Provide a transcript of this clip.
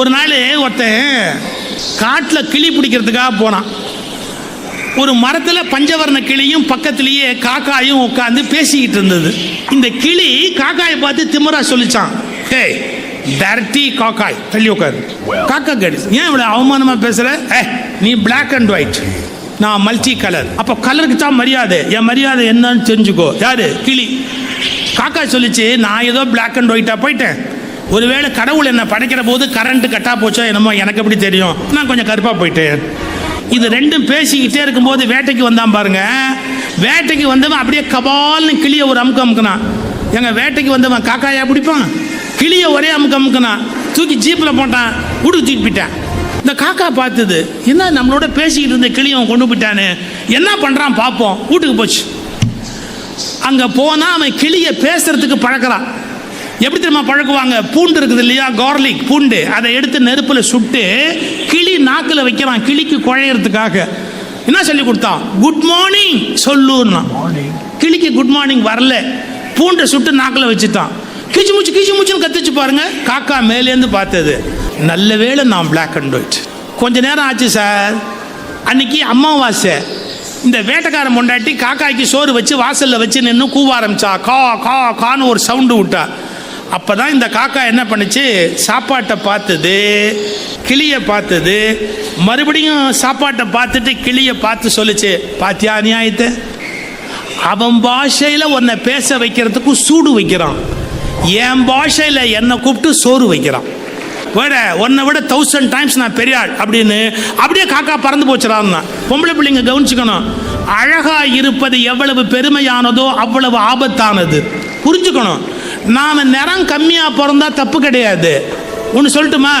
ஒரு நாள் ஒருத்தன் காட்டில் கிளி பிடிக்கிறதுக்காக போனான். ஒரு மரத்தில் பஞ்சவர்ண கிளியும் பக்கத்திலேயே காக்காயும் உட்காந்து பேசிக்கிட்டு இருந்தது. இந்த கிளி காக்காயை பார்த்து திமிரா சொல்லிச்சான். ஹே டர்ட்டி காக்காய் தள்ளி உட்காரு. காக்கா கேடு. ஏன் இவ்வளோ அவமானமாக பேசுகிற ஏ நீ Black அண்ட் ஒயிட் நான் மல்டி கலர் அப்போ கலருக்கு தான் மரியாதை. என் மரியாதை என்னன்னு தெரிஞ்சுக்கோ. யாரு? கிளி. காக்கா சொல்லிச்சு நான் ஏதோ Black அண்ட் ஒயிட்டாக போயிட்டேன். ஒருவேளை கடவுள் என்னை படைக்கிற போது கரண்ட் கட்டா போச்சோ என்னமோ எனக்கு எப்படி தெரியும்? நான் கொஞ்சம் கருப்பாக போயிட்டேன். இது ரெண்டும் பேசிக்கிட்டே இருக்கும்போது வேட்டைக்கு வந்தான் பாருங்க. வேட்டைக்கு வந்தவன் அப்படியே கபால்னு கிளிய ஒரு அமுக்கு அமுக்குனான். எங்க வேட்டைக்கு வந்தவன் காக்காயா பிடிப்பான்? கிளிய ஒரே அமுக்கு அமுக்குனான். தூக்கி ஜீப்பில் போட்டான். வீட்டுக்கு தூக்கி போயிட்டான். இந்த காக்கா பார்த்தது என்ன நம்மளோட பேசிக்கிட்டு இருந்த கிளியை அவன் கொண்டு போயிட்டான்னு என்ன பண்ணுறான் பார்ப்போம் வீட்டுக்கு போச்சு. அங்கே போனால் அவன் கிளியை பேசுறதுக்கு பழக்கிறான் எப்படி தெரியுமா பழக்குவாங்க? பூண்டு இருக்குது இல்லையா? கார்லிக் பூண்டு. அதை எடுத்து நெருப்பில் சுட்டு கிளி நாக்கில் வைக்கிறான். கிளிக்கு குழையறதுக்காக. என்ன சொல்லி கொடுத்தான்? குட் மார்னிங் சொல்லுன்னா. கிளிக்கு குட் மார்னிங் வரல. பூண்டை சுட்டு நாக்கில் வச்சுட்டான். கிச்சு மூச்சு கிச்சு மூச்சுன்னு கத்துச்சு பாருங்க. காக்கா மேலேருந்து பார்த்தது. நல்ல வேளை நான் Black அண்ட் ஒயிட் கொஞ்ச நேரம் ஆச்சு சார். அன்னைக்கு அமாவாசை இந்த வேட்டைக்காரன் பொண்டாட்டி காக்காய்க்கு சோறு வச்சு வாசல்ல வச்சு நின்று கூவ ஆரம்பிச்சா. கா கா கான்னு ஒரு சவுண்டு விட்டா. அப்போ தான் இந்த காக்கா என்ன பண்ணுச்சு? சாப்பாட்டை பார்த்தது கிளியை பார்த்தது. மறுபடியும் சாப்பாட்டை பார்த்துட்டு கிளியை பார்த்து சொல்லுச்சு பாத்தியா நியாயத்தை அவன் பாஷையில் உன்னை பேச வைக்கிறதுக்கு சூடு வைக்கிறான். என் பாஷையில் என்னை கூப்பிட்டு சோறு வைக்கிறான். வேற உன்னை விட தௌசண்ட் டைம்ஸ் நான் பெரிய ஆள் அப்படின்னு அப்படியே காக்கா பறந்து போச்சுறான்னா பொம்பளை பிள்ளைங்க கவனிச்சுக்கணும். அழகாக இருப்பது எவ்வளவு பெருமையானதோ அவ்வளவு ஆபத்தானது. புரிஞ்சுக்கணும். நாம் நிறம் கம்மியாக பிறந்தா தப்பு கிடையாது. ஒன்று சொல்லட்டுமா?